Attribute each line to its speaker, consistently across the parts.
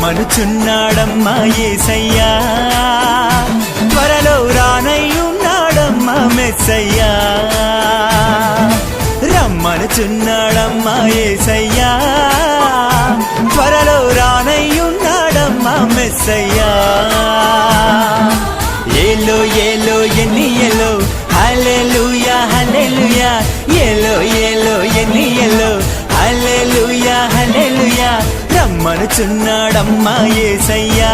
Speaker 1: రమ్మనుచున్నాడమ్మా ఏసయ్యా. త్వరలో రానయ్యున్నాడమ్మా మెస్సయ్యా. రమ్మనుచున్నాడమ్మా ఏసయ్యా. త్వరలో రానయ్యున్నాడమ్మా మెస్సయ్యా. ఏలో ఏలో ఎన్ని ఎలో హలెలుయా హలెలుయా ఏలో ఏ రమ్మనుచున్నాడమ్మా ఏసయ్యా.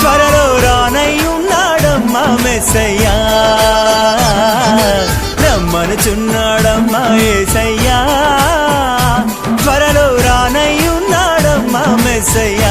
Speaker 1: త్వరలో రానై ఉన్నాడమ్మా మెస్సయ్యా. రమ్మనుచున్నాడమ్మా ఏసయ్యా. త్వరలో రానై ఉన్నాడమ్మా మెస్సయ్యా.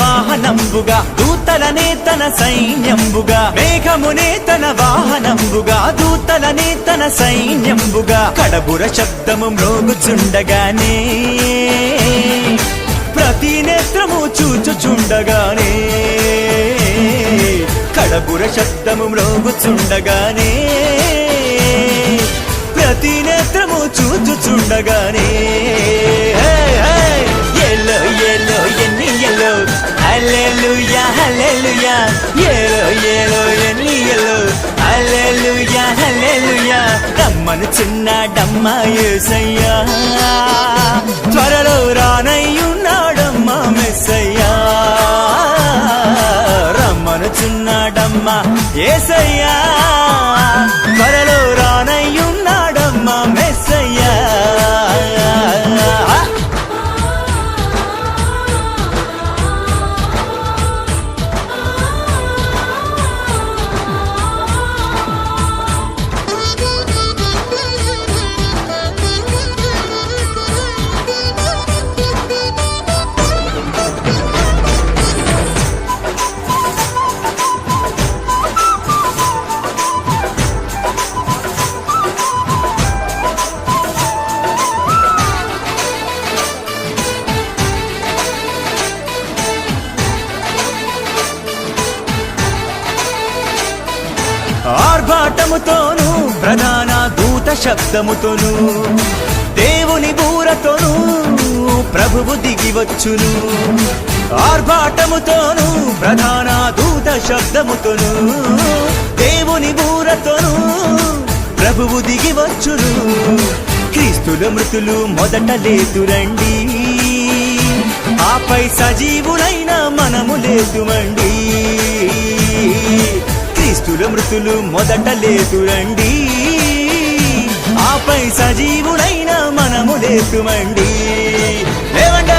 Speaker 1: వాహనంబుగా దూతలనే తన సైన్యంబుగా మేఘమునే తన వాహనంబుగా దూతలనే తన సైన్యంబుగా కడబుర శబ్దము మ్రోగుచుండగానే ప్రతి నేత్రము చూచుచుండగానే కడబుర శబ్దము మ్రోగుచుండగానే ప్రతి నేత్రము చూచుచుండగానే రమ్మను చిన్నాడమ్మా త్వరలో రానయ్యున్నాడమ్మా మెస్సయ్యా. రమ్మను చిన్నాడమ్మా ఆర్భాటముతోను ప్రధాన దూత శబ్దముతోను దేవుని బూరతోను ప్రభువు దిగివచ్చును ఆర్భాటముతోను ప్రధాన దూత శబ్దముతోను దేవుని బూరతోను ప్రభువు దిగివచ్చును క్రీస్తుల మృతులు మొదట లేతురండి ఆపై సజీవులైన మనము లేతుమండి దురిస్తుల మృతులు మొదట లేతురండి ఆపై సజీవుడైన మనము లేతుమండి లేవండి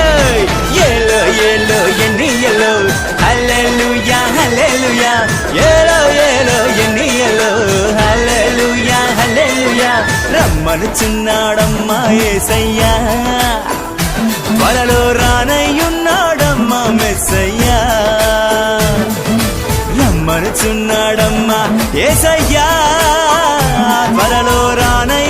Speaker 1: ఎల్లో ఎల్లో ఏసయ్యా. వలలో రానయ్యున్నాడమ్మా మెస్సయ్యా. నిలుచున్నాడమ్మా ఏసయ్యా త్వరలో రానై